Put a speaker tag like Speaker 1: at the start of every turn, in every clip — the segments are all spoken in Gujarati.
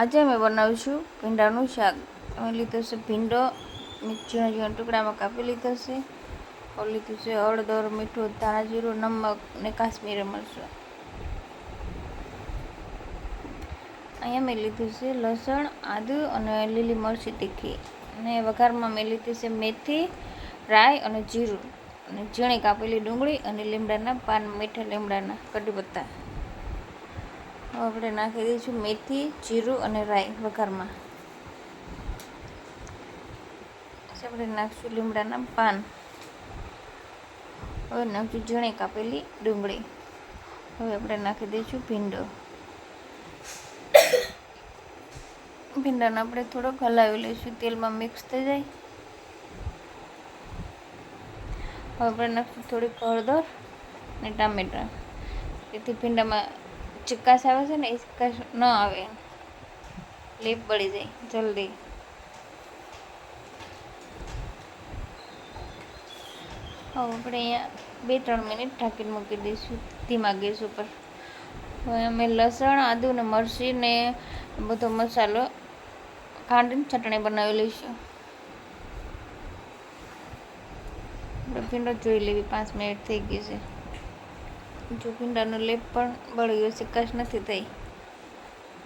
Speaker 1: આજે અમે બનાવીશું ભીંડાનું શાક. અમે લીધો છે ભીંડો ઝીણા ઝીણા ટુકડામાં કાપી લીધો છે. હવે લીધું છે હળદર, મીઠું ધાણા નમક ને કાશ્મીરી મરચું. અહીંયા મેં લીધું છે લસણ, આદુ અને લીલી મરચી તીખી. અને વઘારમાં મેં લીધી છે મેથી, રાઈ અને જીરું. અને ઝીણી કાપેલી ડુંગળી અને લીમડાના પાન, મીઠા લીમડાના કઢી પત્તા હવે આપણે નાખી દઈશું મેથી, જીરું અને રાઈ વઘારમાં. આપણે નાખીશું લીમડાના પાન. હવે નાખશું ઝીણી કાપેલી ડુંગળી. હવે આપણે નાખી દઈશું ભીંડો. ભીંડાને આપણે થોડોક હલાવી લઈશું, તેલમાં મિક્સ થઈ જાય. હવે આપણે નાખશું થોડીક હળદર અને ટામેટાં. તેથી ભીંડામાં ચિકાસ આવે છે ને, એ ચિકાસ ન આવે. લીપ બળી જાય, જલ્દી. હવે, આપણે અહીંયા બે ત્રણ મિનિટ ઢાંકીને મૂકી દઈશું, ધીમા ગેસ ઉપર. હવે અમે લસણ, આદુ ને મરચી ને બધો મસાલો કાંડીને ચટણી બનાવી લઈશું. આપણે ભીંડો જોઈ લેવી, પાંચ મિનિટ થઈ ગઈ છે. જો ભીંડાનો લેપ પણ બળી ગયો છે કશ નથી થઈ.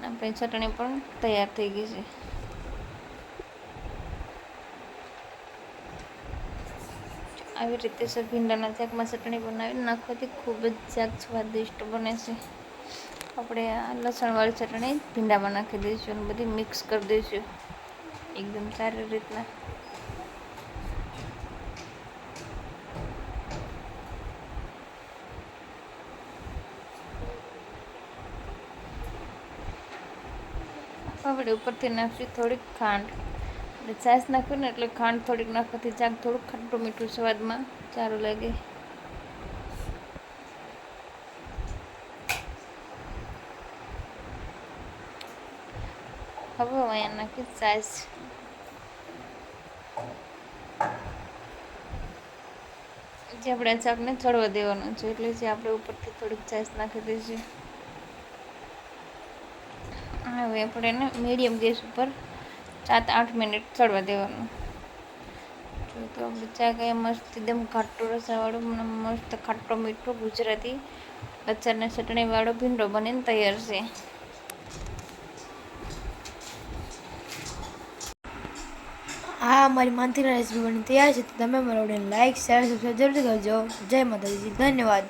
Speaker 1: આપણી ચટણી પણ તૈયાર થઈ ગઈ છે. આવી રીતે સર ભીંડાના શાકમાં ચટણી બનાવી નાખવાથી ખૂબ જ શાક સ્વાદિષ્ટ બને છે. આપણે આ લસણવાળી ચટણી ભીંડામાં નાખી દઈશું અને બધી મિક્સ કરી દઈશું. એકદમ સારી રીતના. આપણે ઉપરથી નાખશું થોડીક ખાંડ. એટલે છાશ નાખ્યું ને એટલે ખાંડ થોડીક નાખવાથી ચાક થોડુંક ખાટું મીઠું સ્વાદમાં સારું લાગે. હવે અહીંયા નાખી છાશ. જે આપણે ચાકને ચડવા દેવાનું છે, એટલે જે આપણે ઉપરથી થોડીક છાશ નાખી દઈશું. હવે આપણે એને મીડિયમ ગેસ ઉપર સાત આઠ મિનિટ ચડવા દેવાનું. જો તો આપણે ચા ગયા મસ્ત એકદમ ખાટો રસાવાળું, મને મસ્ત ખાટો મીઠો ગુજરાતી અચારને ચટણીવાળો ભીંડો બનીને તૈયાર છે.
Speaker 2: હા, અમારી માનતી રેસીપી બની તૈયાર છે. તો તમે મારો લાઈક શેર સબસ્ક્રાઈબ જરૂર કરજો. જય માતાજી. ધન્યવાદ.